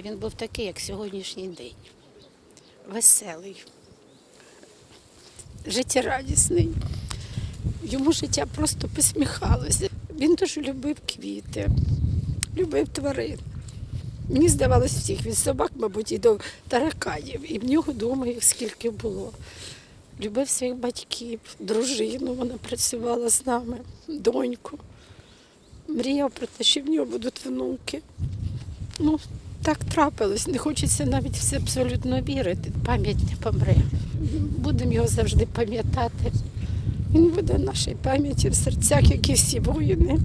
знаєте, він був такий, як сьогоднішній день. Веселий, життєрадісний. Йому життя просто посміхалося. Він дуже любив квіти, любив тварин. Мені здавалось всіх, від собак, мабуть, і до тараканів. І в нього вдома їх скільки було. Любив своїх батьків, дружину, вона працювала з нами, доньку. Мріяв про те, що в нього будуть внуки. Ну, так трапилось. Не хочеться навіть все абсолютно вірити. Пам'ять не помре. Будемо його завжди пам'ятати. Він буде в нашій пам'яті в серцях, як і всі воїни.